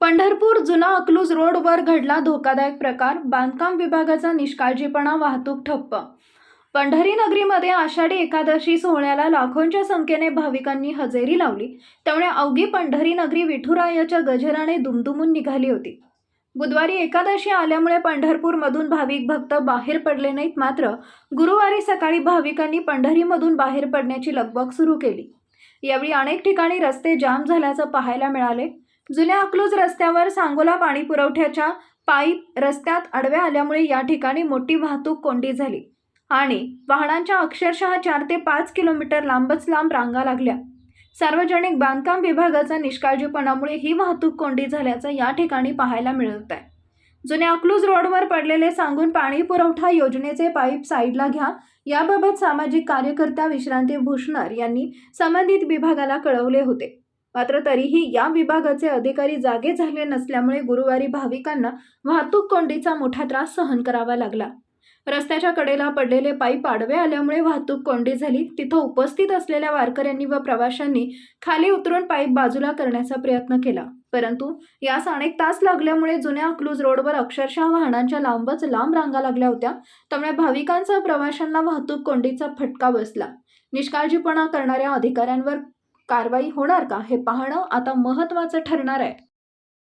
पंढरपूर जुना अकलूज रोडवर घडला धोकादायक प्रकार. बांधकाम विभागाचा निष्काळजीपणा वाहतूक ठप्प. पंढरी नगरीमध्ये आषाढी एकादशी सोहळ्याला लाखोंच्या संख्येने भाविकांनी हजेरी लावली. त्यामुळे अवघी पंढरी नगरी विठुरायाच्या गजराने दुमदुमून निघाली होती. बुधवारी एकादशी आल्यामुळे पंढरपूरमधून भाविक भक्त बाहेर पडले नाहीत मात्र गुरुवारी सकाळी भाविकांनी पंढरीमधून बाहेर पडण्याची लगबग सुरू केली. यावेळी अनेक ठिकाणी रस्ते जाम झाल्याचं पाहायला मिळाले. जुन्या अकलूज रस्त्यावर सांगोला पाणी पुरवठ्याच्या पाईप रस्त्यात आडव्या आल्यामुळे या ठिकाणी मोठी वाहतूक कोंडी झाली आणि वाहनांच्या अक्षरशः चार ते पाच किलोमीटर लांबच लांब रांगा लागल्या. सार्वजनिक बांधकाम विभागाचा निष्काळजीपणामुळे ही वाहतूक कोंडी झाल्याचं या ठिकाणी पाहायला मिळत आहे जुन्या अकलूज रोडवर पडलेले सांगून पाणी पुरवठा योजनेचे पाईप साईडला घ्या. याबाबत सामाजिक कार्यकर्त्या विश्रांती भूषणर यांनी संबंधित विभागाला कळवले होते. मात्र तरीही या विभागाचे अधिकारी जागे झाले नसल्यामुळे गुरुवारी भाविकांना वाहतूक कोंडीचा मोठा त्रास सहन करावा लागला. रस्त्याच्या कडेला पडलेले पाईप आडवे आल्यामुळे वाहतूक कोंडी झाली. तिथं उपस्थित असलेल्या वारकऱ्यांनी व प्रवाशांनी खाली उतरून पाईप बाजूला करण्याचा प्रयत्न केला. परंतु यास अनेक तास लागल्यामुळे जुन्या अकलूज रोडवर अक्षरशः वाहनांच्या लांबच लांब रांगा लागल्या होत्या. त्यामुळे भाविकांसह प्रवाशांना वाहतूक कोंडीचा फटका बसला. निष्काळजीपणा करणाऱ्या अधिकाऱ्यांवर कारवाई होणार का हे पाहणं आता महत्त्वाचं ठरणार आहे.